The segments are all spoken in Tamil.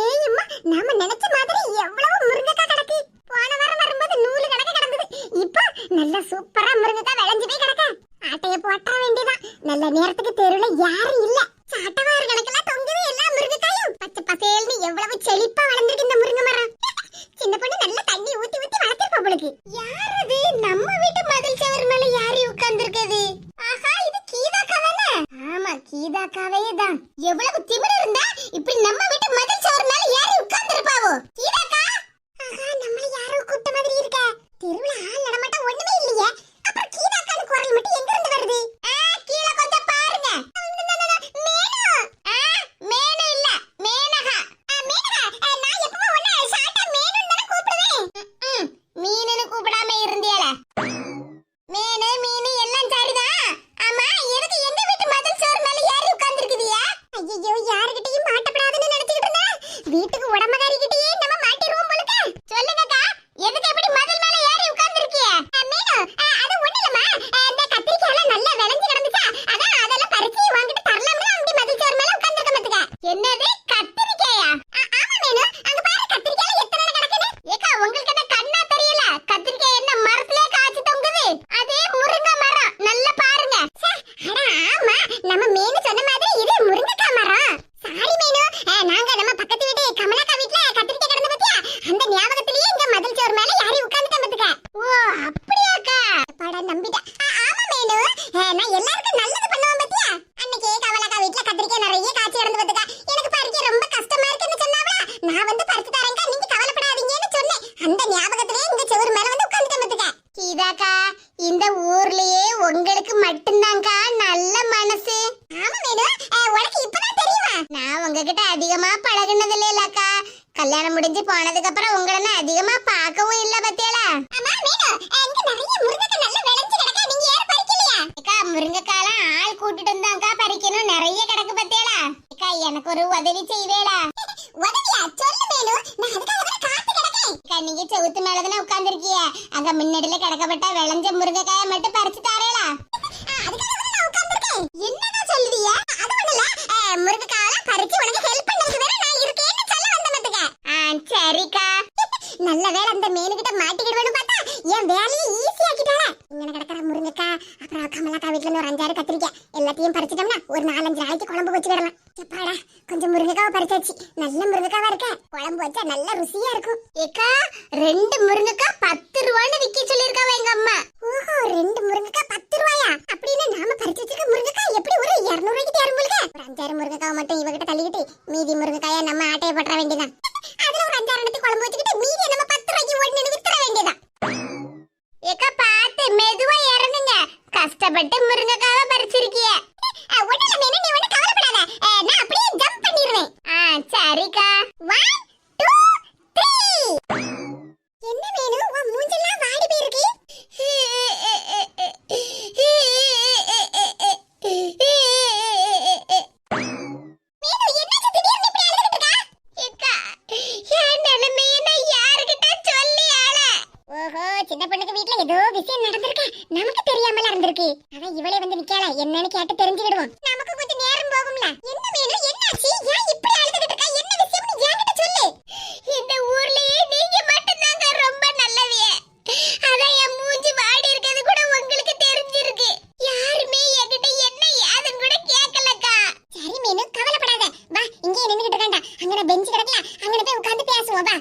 ஏய்மா நாம நினைச்ச மாதிரி எவ்வளவு முருங்கக்காய் கிடக்கு. போன வாரம் வரும்போது நூறு கணக்கு கிடந்தது. இப்போ நல்ல சூப்பரா முருங்கக்காய் விளைஞ்சு போய் கிடக்க. ஆட்டைய போட்ட வேண்டியதான் நல்ல நேரத்துக்கு தெருவுல யாரும் இல்ல. சாட்டவாறு கணக்குல தொங்குது எல்லா முருங்கக்காயும். பச்சை பசேல்னு எவ்வளவு செழிப்பா வளர்ந்துருக்கு இந்த முருங்கை மரம். சின்ன பொண்ணு நல்லா தண்ணி ஊத்தி ஊத்தி வளர்த்திருப்பா உங்களுக்கு யாரது நம்ம வீட்டு மதில் சவர் மேல யாரு உட்கார்ந்துருக்குது ஆஹா இது கீதா கவலை ஆமா கீதா தான். எவ்வளவு திமிர கல்யாணம் முடிஞ்சு போனதுக்கு அப்புறம் உங்களை அதிகமா பார்க்கவும் இல்ல பத்தியல முருங்கக்காலாம் ஆள் கூட்டிட்டு இருந்தாக்கா பறிக்கணும். நிறைய கிடக்கு பத்தியல அக்கா எனக்கு ஒரு உதவி செய்வேலா உதவியா? சொல்லு வேணும் நான் அதுக்காக காத்து கிடக்கேன். நீங்க செவுத்து மேலதானே உட்கார்ந்துருக்கிய? அங்க முன்னாடில கிடக்கப்பட்ட விளைஞ்ச முருங்கைக்காய மட்டும் பறிச்சு தாரேலா எல்லாத்தையும் பறிச்சிட்டோம்னா ஒரு நாலஞ்சு நாளைக்கு குழம்பு வச்சுக்கிடலாம் எப்பாடா கொஞ்சம் முருங்கைக்காவை பறிச்சாச்சு. நல்ல முருங்கைக்காவா இருக்க? குழம்பு வச்சா நல்ல ருசியா இருக்கும். ஏக்கா ரெண்டு முருங்கைக்கா பத்து ரூபான்னு விற்க சொல்லியிருக்கா. நமக்கு தெரியாமல இருந்திருக்கு. ஆனா இவளே வந்து நிக்கல என்னன்னு கேட்டு தெரிஞ்சுக்கிடுவோம் நமக்கு கொஞ்சம் நேரம் போகும்ல. என்ன வேணும்? என்ன ஆச்சு ஏன் இப்படி அழுதுகிட்டு இருக்கா? என்ன விஷயம்னு என்கிட்ட சொல்லு. இந்த ஊர்லயே நீங்க மட்டும் தாங்க ரொம்ப நல்லவே அதான் என் மூஞ்சி வாடி இருக்கிறது கூட உங்களுக்கு தெரிஞ்சிருக்கு. யாருமே என்கிட்ட என்ன யாதுன்னு கூட கேட்கலக்கா சரி மீனு கவலைப்படாத. வா இங்கேயே நின்னுகிட்டு இருக்கேன்டா. அங்கன பெஞ்சு கிடக்கல. அங்கன போய் உட்காந்து பேசுவோம். வா.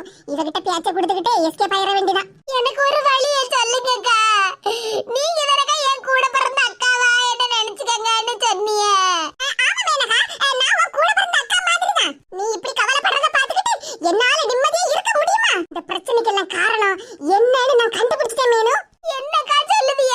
போயிடணும் இவகிட்ட பேச்ச கொடுத்துக்கிட்டு எஸ்கேப் ஆயிட வேண்டியதான் எனக்கு ஒரு வழியை சொல்லுங்கக்கா. நீங்க தானக்கா என் கூட பிறந்த அக்காவா என்ன நினைச்சுக்கங்கன்னு சொன்னீங்க. நீ இப்படி கவலைப்படுறத பார்த்துக்கிட்டு என்னால நிம்மதியா இருக்க முடியுமா? இந்த பிரச்சனைக்கெல்லாம் காரணம் என்னன்னு நான் கண்டுபிடிச்சிட்டேன் மேனு. என்னக்கா சொல்லுதிய?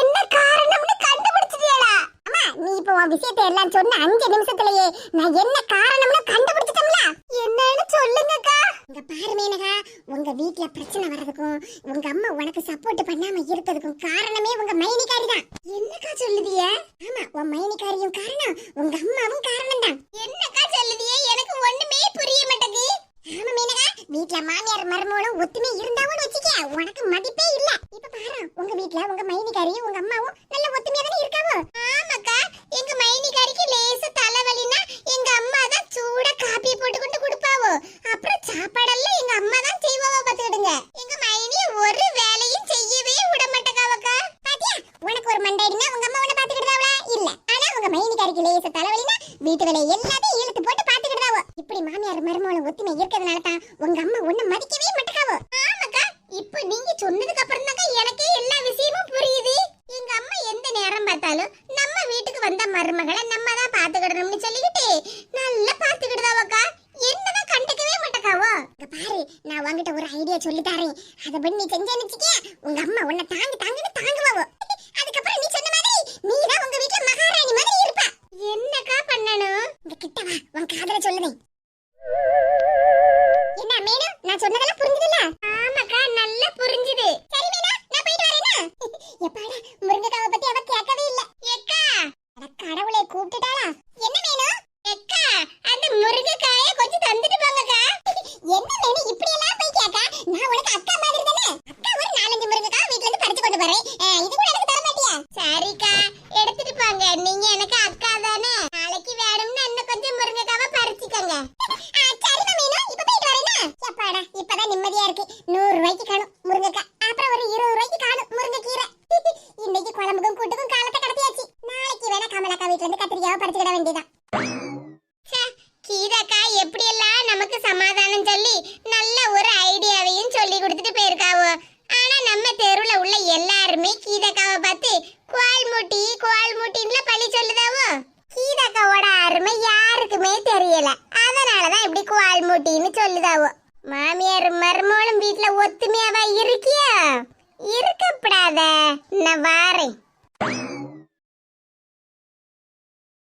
என்ன காரணம்னு கண்டுபிடிச்சிட்டியடா? அம்மா நீ இப்போ உன் விஷயத்தை எல்லாம் சொன்ன அஞ்சு நிமிஷத்துலயே நான் என்ன காரணம்னு கண்டுபிடிச்சிட்டோம்ல என்னன்னு சொல்லுங்கக்கா இங்க பாரு மேனகா உங்க வீட்ல பிரச்சனை வர்றதுக்கும் உங்க அம்மா உனக்கு சப்போர்ட் பண்ணாம இருக்கிறதுக்கும் காரணமே உங்க மைனிகாரி தான் என்னக்கா சொல்லுதிய ஆமா உன் மைனிகாரியும் காரணம் உங்க அம்மாவும் காரணம் தான் என்னக்கா சொல்லுதிய எனக்கு ஒண்ணுமே புரிய மாட்டேங்குது ஆமா மேனகா வீட்ல மாமியார் மருமகளும் ஒத்துமை இருந்தாவும் வச்சுக்க உனக்கு மதிப்பே இல்ல. இப்ப பாரு உங்க வீட்ல உங்க மைனிகாரியும் உங்க அம்மாவும் நல்ல ஒத்துமையா தானே இருக்காவோ? ஆமாக்கா எங்க மைனிகாரிக்கு லேச தலைவலினா எங்க அம்மா தான் சூட காப்பி போட்டு கொண்டு கொடுப்பாவோ? அப்புறம் சாப்பாடெல்லாம் எங்க அம்மா தான் செய்வாவோ பாத்துக்கிடுங்க எங்க மைனி ஒரு வேலையும் செய்யவே விட மாட்டேக்காவக்கா. பாத்தியா உனக்கு ஒரு மண்டைடினா உங்க அம்மா உன்னை பாத்துக்கிட்டாவளா இல்ல. ஆனா உங்க மைனிகாரிக்கு லேச தலைவலினா வீட்டு வேலை எல்லாத்தையும் மருமகளும் ஒத்துமை இருக்கிறதுனால தான் உங்க அம்மா உன்னை மதிக்கவே மாட்டேக்காவோ ஆமாக்கா. இப்போ நீங்க சொன்னதுக்கு அப்புறம் தான் எனக்கே எல்லா விஷயமும் புரியுது. எங்க அம்மா எந்த நேரம் பார்த்தாலும் நம்ம வீட்டுக்கு வந்த மருமகளை நம்ம தான் பாத்துக்கிடணும்னு சொல்லிக்கிட்டு நல்லா பாத்துக்கிடுதாவக்கா என்னதான் கண்டுக்கவே மாட்டேக்காவோ பாரு நான் உன்கிட்ட ஒரு ஐடியா சொல்லி தரேன் அதை பண்ணி நீ செஞ்சேன்னு வச்சுக்க உங்க அம்மா உன்னை தாங்கு தாங்குன்னு தாங்குவாவோ? அதுக்கப்புறம் நீ சொன்ன மாதிரி நீ தான் உங்க வீட்டுல மகாராணி மாதிரி இருப்ப. என்னக்கா பண்ணணும்? இங்க கிட்ட வா உன் காதல சொல்லுவேன் என்ன மேனு? நான் சொன்னதெல்லாம் புரிஞ்சுதுல ஆமாக்கா நல்லா புரிஞ்சுது. சரி மேனா நான் போயிட்டு வரேனா? எப்பாடா முருங்கக்காவை பத்தி அவ கேட்கவே இல்ல. அட கடவுளை கூப்பிட்டுட்டாளா? என்ன மேனு எக்கா அந்த முருங்கக்காய கொஞ்சம் தந்துட்டு போங்கக்கா என்ன மேனு இப்படி எல்லாம் போய் கேக்கா நான் உனக்கு அக்கா மாதிரி தானே அக்கா ஒரு நாலஞ்சு முருங்கக்காய் வீட்ல இருந்து பறிச்சு கொண்டு வரேன் அஹ், இது கூட எனக்கு தர மாட்டியா சரிக்கா எடுத்துட்டு போங்க நீங்க எனக்கு அக்கா தானே நாளைக்கு வேணும்னு இன்னும் கொஞ்சம் முருங்கக்காவை பறிச்சுக்கோங்க சரிமா மீனு இப்ப போயிட்டு வரேனா எப்பாடா இப்பதான் நிம்மதியா இருக்கு நூறு ரூபாய்க்கு காணும் முருங்கைக்காய் அப்புறம் ஒரு இருபது ரூபாய்க்கு காணும் முருங்கைக்கீரை இன்னைக்கு குழம்புக்கும் கூட்டுக்கும் காலத்தை கடத்தியாச்சு நாளைக்கு வேணா கமலாக்கா வீட்ல இருந்து கத்திரிக்காவை பறிச்சுக்கிட வேண்டியதான் கீதாக்கா எப்படி எல்லாம் நமக்கு சமாதானம் சொல்லி நல்ல ஒரு ஐடியாவையும் சொல்லி கொடுத்துட்டு போயிருக்காவோ ஆனா நம்ம தெருவுல உள்ள எல்லாருமே கீதாக்காவை பார்த்து குவால் மூட்டி குவால் மூட்டின்ல பழி சொல்லுதாவோ கீதாக்காவோட அருமை யாருக்குமே தெரியல அதனாலதான் இப்படி குவால் மூட்டின்னு சொல்லுதாவோ. மாமியார் மருமகளும் வீட்ல ஒத்துமையாவா இருக்கியா? இருக்கப்படாத. நான் வாரேன்.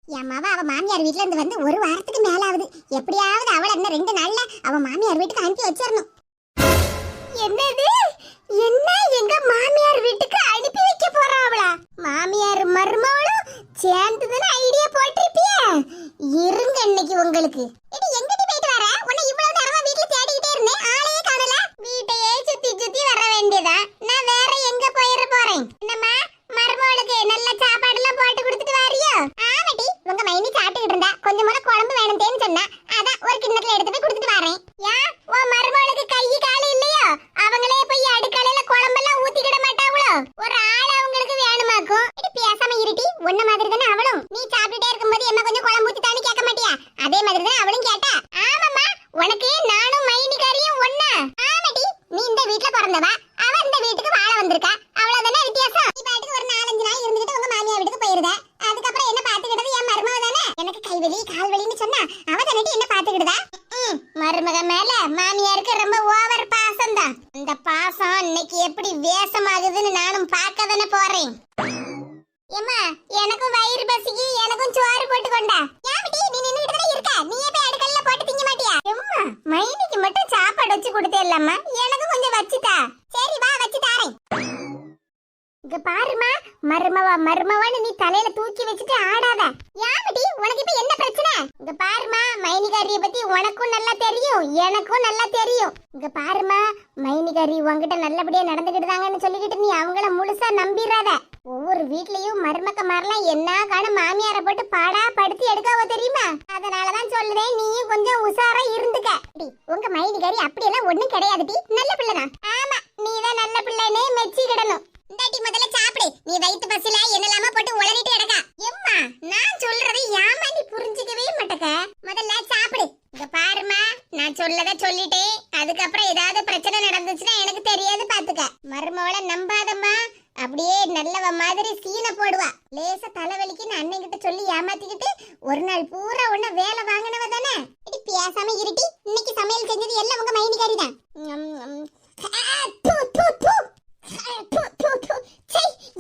என் மவ அவ மாமியார் வீட்ல இருந்து வந்து ஒரு வாரத்துக்கு மேல ஆகுது எப்படியாவது அவள என்ன ரெண்டு நாள்ல அவ மாமியார் வீட்டுக்கு அனுப்பி வச்சிரணும். என்னது? என்ன? எங்க மாமியார் வீட்டுக்கு அனுப்பி வைக்க போறாவளா மாமியார் மருமகளும் சேர்ந்து தானே ஐடியா போட்டிருப்பிய? இருங்க இன்னைக்கு உங்களுக்கு இது எங்கடி போயிட்டு வர உன்னை இவ்வளவு நேரமா வீட்ல தேடிக்கிட்டே இருந்தேன் ஆளையே காணல வீட்டையே சுத்தி சுத்தி வர வேண்டியதா நான் வேற எங்க போயிட போறேன் என்னம்மா மருமகளுக்கு நல்ல சாப்பாடு எல்லாம் போட்டு கொடுத்துட்டு வாரியோ ஆமாடி உங்க மைனி சாப்பிட்டுக்கிட்டு இருந்தா கொஞ்சம் முறை குழம்பு வேணும்னு சொன்னா அதான் ஒரு கிண்ணத்துல எடுத்து போய் கொடுத்துட்டு வரேன் ஏன் உன் மருமகளுக்கு கை காலு இல்லையோ அவங்களே போய் அடுக்கலையில குழம்பெல்லாம் ஊத்திக்கிட மாட்டாங்களோ ஒரு ஆள் அவங்களுக்கு வேணுமாக்கும் இது பேசாம இருட்டி உன்ன மாதிரி தானே அவளும் நீ சாப்பிட்டுட்டே இருக்கும்போது என்ன கொஞ்சம் குழம்பு ஊத்தி தானே கேட்க மாட்டியா அதே மாதிரி தான் அவளும் கேட்டா ஆமாம்மா உனக்கு நானும் மைனிகாரியும் ஒண்ணா ஆமாடி நீ இந்த வீட்ல பிறந்தவ அவ இந்த வீட்டுக்கு வாழ வந்திருக்கா அவ்வளவுதானே வித்தியாசம் நீ பாட்டுக்கு ஒரு நாலஞ்சு நாள் இருந்துட்டு உங்க மாமியார் வீட்டுக்கு போயிருத அதுக்கப்புறம் என்ன பாத்துக்கிட்டது என் மருமக தானே எனக்கு அப்படின்னு சொன்னா அவ தானே என்ன பாத்துக்கிடுதா மருமக மேல மாமியாருக்கு ரொம்ப ஓவர் பாசம் தான் இந்த பாசம் இன்னைக்கு எப்படி வேஷமாகுதுன்னு நானும் பார்க்க தானே போறேன். ஏமா எனக்கும் வயிறு பசிக்கு எனக்கும் சோறு போட்டு கொண்டா? யாமிட்டி நீ நின்னுட்டு இருக்க? நீயே போய் அடுக்கல்ல போட்டு திங்க மாட்டியா? எம்மா மைனிக்கு மட்டும் சாப்பாடு வச்சு கொடுத்தேல்லம்மா எனக்கு கொஞ்சம் வச்சுதா சரி வா வச்சு தாரேன். இங்க பாருமா மருமவா மர்மவான்னு நீ தலையில தூக்கி வச்சுட்டு ஆடாத. யாமிட்டி உனக்கு இப்ப என்ன பிரச்சனை? இங்க பாருமா மைனிகாரிய பத்தி உனக்கும் நல்லா தெரியும் எனக்கும் நல்லா தெரியும். இங்க பாருமா மைனிகாரி உன்கிட்ட நல்லபடியா நடந்துகிட்டாங்கன்னு சொல்லிக்கிட்டு நீ அவங்கள முழுசா நம்பிடுறாத ஒவ்வொரு வீட்லயும் மருமக்க மாதிரிலாம் என்ன காண மாமியார போட்டு பாடா படுத்தி எடுக்காவோ தெரியுமா? அதனாலதான் சொல்லுறேன் நீயும் கொஞ்சம் உஷாரா இருந்துக்க. உங்க மைனிகாரி அப்படியெல்லாம் ஒண்ணும் கிடையாது நல்ல பிள்ளைதான் ஆமா நீதான் நல்ல பிள்ளைனே மெச்சிக்கிடணும். இந்தாட்டி முதல்ல நீ வயித்து பசில என்னலாமா போட்டு உளறிட்டு கிடக்க. எம்மா நான் சொல்றதை ஏமா நீ புரிஞ்சுக்கவே மாட்டக்க? முதல்ல சாப்பிடு. இங்க பாருமா நான் சொல்லத சொல்லிட்டேன் அதுக்கப்புறம் ஏதாவது பிரச்சனை நடந்துச்சுன்னா எனக்கு தெரியாது பாத்துக்க. மருமவளை நம்பாதம்மா. அப்படியே நல்லவ மாதிரி சீனை போடுவா. லேசா தலைவலிக்குன்னு அண்ணன் கிட்ட சொல்லி ஏமாத்திக்கிட்டு ஒரு நாள் பூரா உன்ன வேலை வாங்கினவ தானே? பேசாம இருட்டி இன்னைக்கு சமையல் செஞ்சது எல்லாம் உங்க மைனிகாரி தான்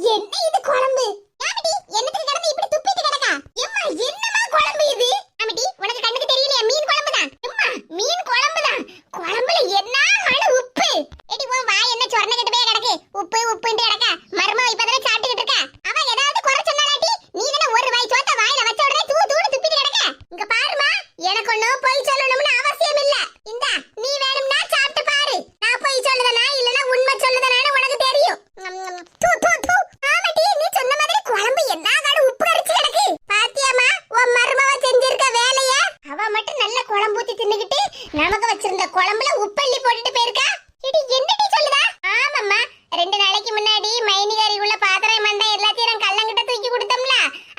என்ன இது குழம்பு ஆமிடி என்னத்துக்கு கிடந்து இப்படி துப்பிட்டு கிடக்கா எம்மா என்னமா குழம்பு இது ஆமிடி உனக்கு கண்ணுக்கு தெரியலையா மீன் குழம்பு தான் எம்மா மீன் குழம்பு தான் குழம்புல என்ன ஆளு உப்பு எடி உன் வாய் என்ன சொரண கிட்ட போய் கிடக்கு உப்பு உப்புன்ட்டு கிடக்க மர்மம் இப்பதானே சாப்பிட்டுக்கிட்டு இருக்க அவ ஏதாவது குறை சொன்னாலாட்டி நீ தானே ஒரு வாய் சோத்த வாயில வச்ச உடனே தூ தூடு துப்பிட்டு கிடக்க இங்க பாருமா எனக்கு ஒண்ணும் பொய் சொல்லணும்னு அவசியம் இல்ல இந்த நீ வேணும்னா சாப்பிட்டு பாரு நான் பொய் சொல்லுதனா இல்லனா உண்மை சொல்லுதனான்னு உனக்கு தெரியும் ம், ம், தூ தூ தூ ஆமாடி நீ சொன்ன மாதிரி குழம்பு என்ன காடு உப்பு அரிச்சு கிடக்கு பாத்தியாமா உன் மருமவ செஞ்சிருக்க வேலைய அவ மட்டும் நல்ல குழம்பு ஊத்தி தின்னுகிட்டு நமக்கு வச்சிருந்த குழம்புல உப்பள்ளி போட்டுட்டு போயிருக்கா? இடி என்னடி சொல்லுதா? ஆமாம்மா. ரெண்டு நாளைக்கு முன்னாடி மைனிகாரி உள்ள பாத்திரம் மண்டை எல்லாத்தையும் நான் கள்ளங்கிட்ட தூக்கி கொடுத்தோம்ல.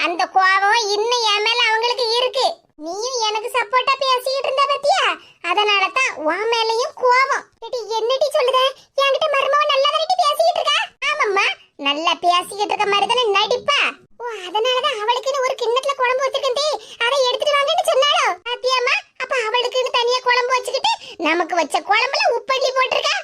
அந்த கோபம் இன்னும் என் மேல அவங்களுக்கு இருக்கு. நீயும் எனக்கு சப்போர்ட்டா பேசிக்கிட்டு இருந்த பத்தியா? அதனால தான் உன் மேலையும் கோபம். இடி என்னடி சொல்லுத? என்கிட்ட மருமவ நல்லா தானடி பேசிக்கிட்டு இருக்கா? ஆமாம்மா. நல்லா பேசிக்கிட்டு இருக்க மாதிரி தானே நடிப்பா. ஓ அதனாலதான் அவளுக்குன்னு ஒரு கிண்ணத்துல குழம்பு வச்சிருக்கேன் அதை எடுத்துட்டு வாங்க குழம்பு வச்சுக்கிட்டு நமக்கு வச்ச குழம்புல உப்பள்ளி போட்டிருக்கா?